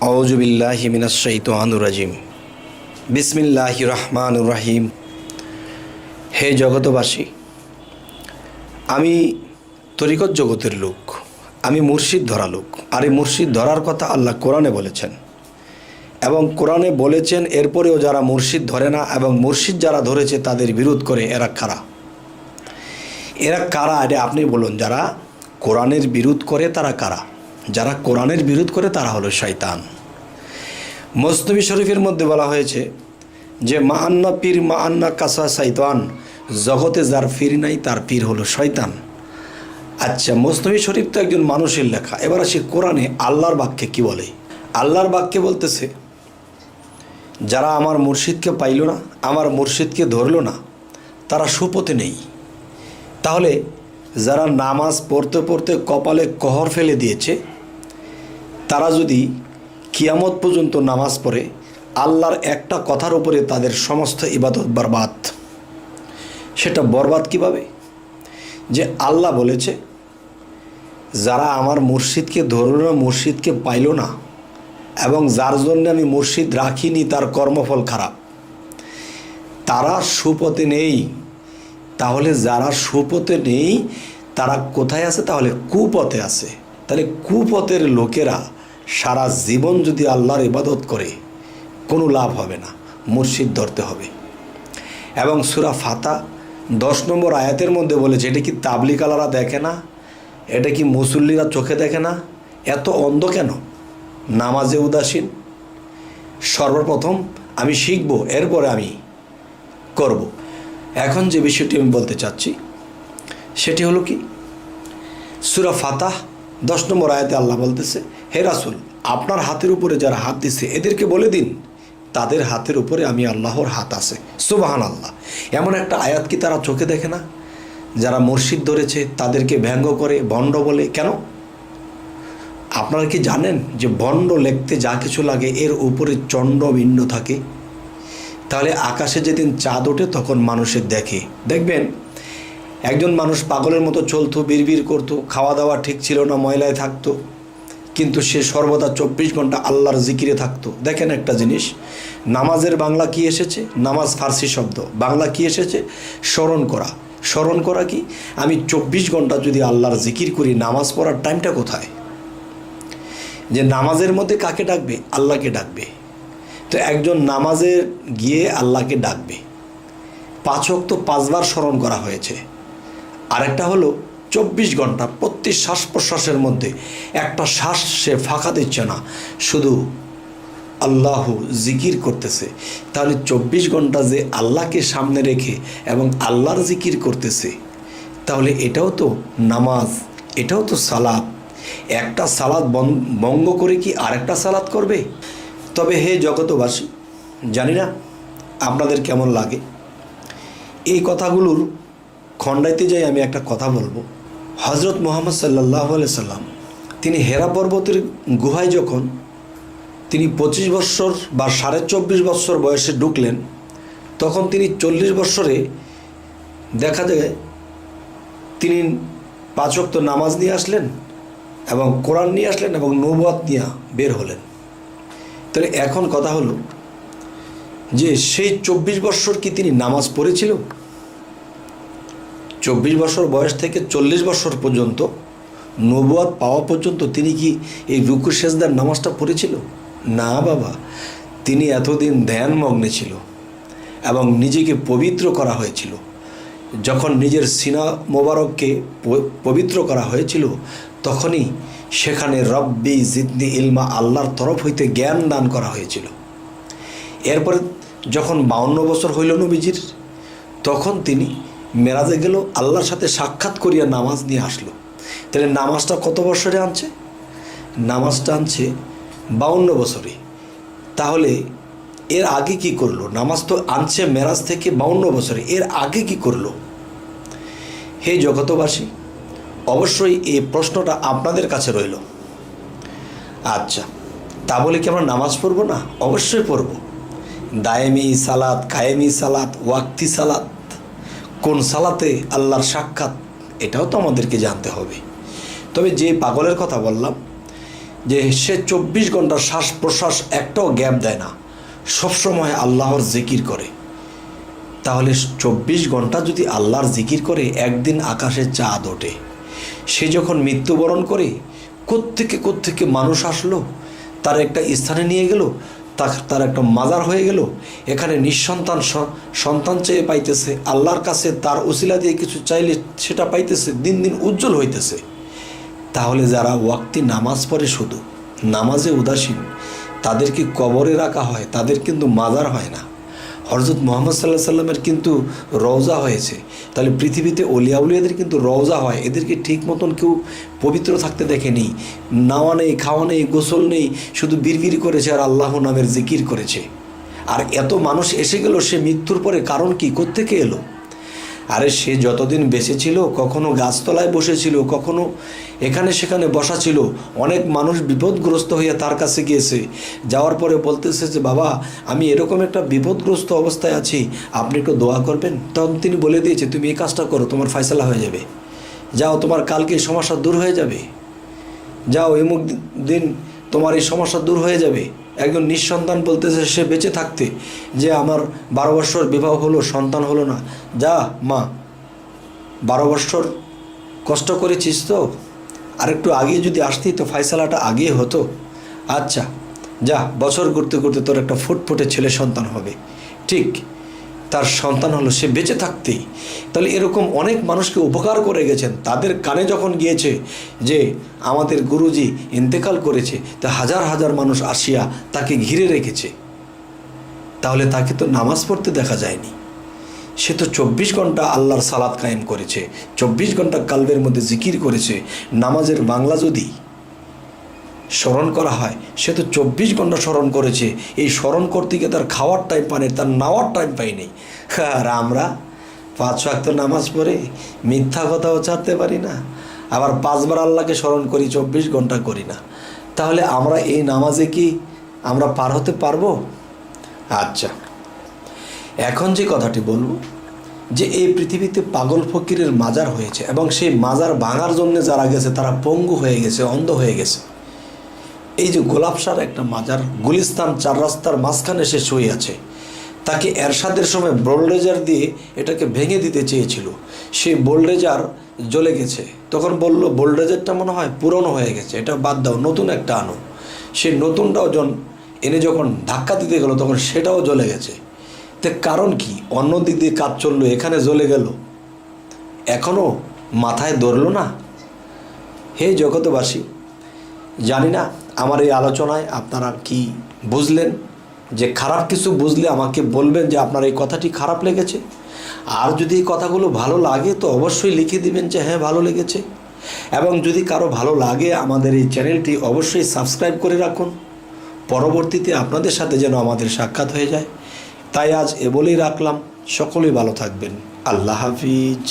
আউজুবিল্লাহ মিনাশাইতানুর রাজিম। বিসমিল্লাহ রহমানুর রাহিম। হে জগতবাসী আমি তরিকত জগতের লোক, আমি মুর্শিদ ধরা লোক। আর এই মুর্শিদ ধরার কথা আল্লাহ কোরআনে বলেছেন। এবং কোরআনে বলেছেন, এরপরেও যারা মুর্শিদ ধরে না এবং মুর্শিদ যারা ধরেছে, তাদের বিরোধ করে এরা কারা? এরা কারা? এটা আপনি বলুন, যারা কোরআনের বিরোধ করে তারা কারা? যারা কোরআনের বিরোধ করে তারা হলো শয়তান। মস্তবি শরীফের মধ্যে বলা হয়েছে যে মা আন্না পীর মা আন্না কাসা শৈতান জগতে যার পীর নাই, তার পীর হলো শয়তান। আচ্ছা মস্তবি শরীফ তো একজন মানুষের লেখা। এবার আসি কোরআনে আল্লাহর বাক্যে কি বলে? আল্লাহর বাক্যে বলতেছে, যারা আমার মুর্শিদকে পাইল না, আমার মুর্শিদকে ধরলো না, তারা সুপথে নেই। তাহলে যারা নামাজ পড়তে পড়তে কপালে কহর ফেলে দিয়েছে, তারা যদি কিয়ামত পর্যন্ত নামাজ পড়ে, আল্লাহর একটা কথার উপরে তাদের সমস্ত ইবাদত বরবাদ। সেটা বরবাদ কীভাবে? যে আল্লাহ বলেছে, যারা আমার মুর্শিদকে ধরল না, মুর্শিদকে পাইল না, এবং যার জন্য আমি মুর্শিদ রাখিনি, তার কর্মফল খারাপ, তারা সুপথে নেই। তাহলে যারা সুপথে নেই, তারা কোথায় আছে? তাহলে কুপথে আছে। তাহলে কুপথের লোকেরা সারা জীবন যদি আল্লাহর ইবাদত করে, কোনো লাভ হবে না মুর্শিদ ধরতে হবে। এবং সুরা ফাতা দশ নম্বর আয়াতের মধ্যে বলেছে, এটা কি তাবলিকালারা দেখে না? এটা কি মুসল্লিরা চোখে দেখে না? এত অন্ধ কেন? নামাজে উদাসীন। সর্বপ্রথম আমি শিখব, এরপরে আমি করব। এখন যে বিষয়টি আমি বলতে চাচ্ছি, সেটি হলো কি? সুরা ফাতাহ, দশ নম্বর আয়াতে আল্লাহ বলতেছে, হে রাসুল, আপনার হাতের উপরে যারা হাত দিছে, এদেরকে বলে দিন, তাদের হাতের উপরে আমি আল্লাহর হাত আছে। সুবাহান আল্লাহ এমন একটা আয়াত কি তারা চোখে দেখে না? যারা মসজিদ ধরেছে, তাদেরকে ব্যঙ্গ করে, ভণ্ড বলে, কেন? আপনারা কি জানেন যে ভণ্ড লেখতে যা কিছু লাগে, এর উপরে চণ্ডবিণ্ড থাকে? তাহলে আকাশে যেদিন চাঁদ ওঠে, তখন মানুষের দেখে। দেখবেন, একজন মানুষ পাগলের মতো চলতো, বিড়বিড় করতো খাওয়া দাওয়া ঠিক ছিল না, ময়লায় থাকতো, কিন্তু সে সর্বদা চব্বিশ ঘণ্টা আল্লাহর জিকিরে থাকতো। দেখেন একটা জিনিস, নামাজের বাংলা কি এসেছে? নামাজ ফার্সি শব্দ। বাংলা কি এসেছে? স্মরণ করা। স্মরণ করা কি? আমি চব্বিশ ঘণ্টা যদি আল্লাহর জিকির করি, নামাজ পড়ার টাইমটা কোথায়? যে নামাজের মধ্যে কাকে ডাকবে? আল্লাহকে ডাকবে। তো একজন নামাজে গিয়ে আল্লাহকে ডাকবে। পাঁচ তো পাঁচবার স্মরণ করা হয়েছে। আরেকটা হলো চব্বিশ ঘণ্টা প্রত্যেক শ্বাস প্রশ্বাসের মধ্যে একটা শ্বাস সে ফাঁকা দিচ্ছে না, শুধু আল্লাহ জিকির করতেছে। তাহলে চব্বিশ ঘণ্টা যে আল্লাহকে সামনে রেখে এবং আল্লাহর জিকির করতেছে, তাহলে এটাও তো নামাজ, এটাও তো সালাদ একটা সালাদ বঙ্গ করে কি আরেকটা সালাদ করবে? তবে হে জগতবাসী জানি না আপনাদের কেমন লাগে। এই কথাগুলোর খণ্ডাইতে যাই আমি একটা কথা বলব। হজরত মোহাম্মদ সাল্লাহ সাল্লাম, তিনি হেরা পর্বতের গুহায় যখন তিনি পঁচিশ বৎসর বা সাড়ে চব্বিশ বৎসর বয়সে ঢুকলেন, তখন তিনি চল্লিশ বৎসরে দেখা যায় তিনি পাঁচক্ত নামাজ নিয়ে আসলেন এবং কোরআন নিয়ে আসলেন এবং নৌবাত নিয়ে বের হলেন। তাহলে এখন কথা হলো যে সেই চব্বিশ বৎসর কি তিনি নামাজ পড়েছিল? চব্বিশ বছর বয়স থেকে চল্লিশ বছর পর্যন্ত, নবুয়াদ পাওয়া পর্যন্ত তিনি কি এই রুকু সেজদার নামাজটা পড়েছিল? না বাবা, তিনি এতদিন ধ্যানমগ্নে ছিল এবং নিজেকে পবিত্র করা হয়েছিল। যখন নিজের সিনা মোবারককে পবিত্র করা হয়েছিল তখনই সেখানে রব্বি জিদ্দি ইলমা আল্লাহর তরফ হইতে জ্ঞান দান করা হয়েছিল। এরপরে যখন বাউন্ন বছর হইল নবীজির, তখন তিনি মেরাজে গেল, আল্লাহর সাথে সাক্ষাৎ করিয়া নামাজ নিয়ে আসলো। তাহলে নামাজটা কত বছরে আনছে? নামাজটা আনছে বাউন্ন বছরে। তাহলে এর আগে কি করল? নামাজ তো আনছে মেরাজ থেকে বাউন্ন বছরে। এর আগে কি করল? হে জগতবাসী অবশ্যই এই প্রশ্নটা আপনাদের কাছে রইল। আচ্ছা তা বলে কি আমরা নামাজ পড়ব না? অবশ্যই পড়ব। দায়েমি সালাত, কায়েমি সালাত, ওয়াক্তি সালাত, কোন সালাতে আল্লাহর সাক্ষাৎ, এটাও তো আমাদেরকে জানতে হবে। তবে যে পাগলের কথা বললাম, যে সে চব্বিশ ঘণ্টা শ্বাস প্রশ্বাস একটাও গ্যাপ দেয় না সবসময় আল্লাহর জিকির করে। তাহলে চব্বিশ ঘণ্টা যদি আল্লাহর জিকির করে, একদিন আকাশে চাঁদ ওঠে। সে যখন মৃত্যুবরণ করে, কোত্থেকে কোত্থেকে মানুষ আসলো, তার একটা স্থানে নিয়ে গেল, তার একটা মাজার হয়ে গেল, এখানে নিঃসন্তান সন্তান চেয়ে পাইতেছে, আল্লাহর কাছে তার উসিলা দিয়ে কিছু চাইলে সেটা পাইতেছে, দিন দিন উজ্জ্বল হইতেছে। তাহলে যারা ওয়াক্তি নামাজ পড়ে শুধু, নামাজে উদাসীন তাদেরকে কবরে রাখা হয়, তাদের কিন্তু মাজার হয় না। হরজত মোহাম্মদ সাল্লাহ সাল্লামের কিন্তু রওজা হয়েছে। তাহলে পৃথিবীতে অলিয়াউলিয়াদের কিন্তু রওজা হয়। এদেরকে ঠিক মতন কেউ পবিত্র থাকতে দেখেনি। নাওয়া নেই, খাওয়া নেই, গোসল নেই, শুধু বিড়বিড় করেছে আর আল্লাহ নামের জিকির করেছে। আর এত মানুষ এসে গেল সে মৃত্যুর পরে কারণ কি? কোত্থেকে এলো? আরে সে যতদিন বেঁচে ছিল, কখনো গাছতলায় বসেছিল, কখনো এখানে সেখানে বসা ছিল। অনেক মানুষ বিপদগ্রস্ত হয়ে তার কাছে গিয়েছে। যাওয়ার পরে বলতেছে যে, বাবা, আমি এরকম একটা বিপদগ্রস্ত অবস্থায় আছি, আপনি একটু দোয়া করবেন? তখন তিনি বলে দিয়েছে, তুমি এই কাজটা করো, তোমার ফয়সালা হয়ে যাবে। যাও, তোমার কালকে এই সমস্যা দূর হয়ে যাবে। যাও, এমুক দিন তোমার এই সমস্যা দূর হয়ে যাবে। একজন নিঃসন্তান বলতেছে, সে বেঁচে থাকতে যে আমার বারো বৎসর বিবাহ হলো, সন্তান হলো না। যা, মা, বারো বৎসর কষ্ট করেছিস তো? আর একটু আগে যদি আসতি তো ফাইসালাটা আগে হতো। আচ্ছা যা, বছর করতে করতে তোর একটা ফুটফুটে ছেলে সন্তান হবে। ঠিক তার সন্তান হলো, সে বেঁচে থাকতেই। তাহলে এরকম অনেক মানুষকে উপকার করে গেছেন। তাদের কানে যখন গিয়েছে যে আমাদের গুরুজি ইন্তেকাল করেছে, তা হাজার হাজার মানুষ আসিয়া তাকে ঘিরে রেখেছে। তাহলে তাকে তো নামাজ পড়তে দেখা যায়নি। সে তো চব্বিশ ঘণ্টা আল্লাহর সালাদ কায়েম করেছে, চব্বিশ ঘণ্টা কালবের মধ্যে জিকির করেছে, নামাজের বাংলা যদি স্মরণ করা হয়। সে তো চব্বিশ ঘণ্টা স্মরণ করেছে। এই স্মরণ করতে গিয়ে তার খাওয়ার টাইম পায় নাই, তার নাওয়ার টাইম পাই নেই। আর আমরা পাঁচ ওয়াক্ত নামাজ পড়ে মিথ্যা কথাও ছাড়তে পারি না আবার পাঁচবার আল্লাহকে স্মরণ করি চব্বিশ ঘণ্টা করি না। তাহলে আমরা এই নামাজে কি আমরা পার হতে পারব? আচ্ছা এখন যে কথাটি বলব যে এই পৃথিবীতে পাগল ফকিরের মাজার হয়েছে এবং সেই মাজার ভাঙার জন্য যারা গেছে তারা পঙ্গু হয়ে গেছে অন্ধ হয়ে গেছে। এই যে গোলাপসার একটা মাজার, গুলিস্তান চার রাস্তার মাঝখানে সে শুয়ে আছে। তাকে এরশাদের সময় বোল্ডেজার দিয়ে এটাকে ভেঙে দিতে চেয়েছিল। সেই বোল্ডেজার জ্বলে গেছে। তখন বলল, বোল্ডেজারটা মনে হয় পুরনো হয়ে গেছে, এটা বাদ দাও, নতুন একটা আনো। সে নতুনটাও জন এনে যখন ধাক্কা দিতে গেল, তখন সেটাও জ্বলে গেছে। তো কারণ কি? অন্য দিক দিয়ে কাজ চলল, এখানে জ্বলে গেল। এখনও মাথায় ধরলো না? হে জগতবাসী জানি না আমার এই আলোচনায় আপনারা কি বুঝলেন? যে খারাপ কিছু বুঝলে আমাকে বলবেন যে আপনার এই কথাটি খারাপ লেগেছে। আর যদি এই কথাগুলো ভালো লাগে তো অবশ্যই লিখে দিবেন যে হ্যাঁ ভালো লেগেছে। এবং যদি কারও ভালো লাগে আমাদের এই চ্যানেলটি অবশ্যই সাবস্ক্রাইব করে রাখুন। পরবর্তীতে আপনাদের সাথে যেন আমাদের সাক্ষাৎ হয়ে যায়। তাই আজ এ বলেই রাখলাম। সকলেই ভালো থাকবেন। আল্লাহ হাফিজ।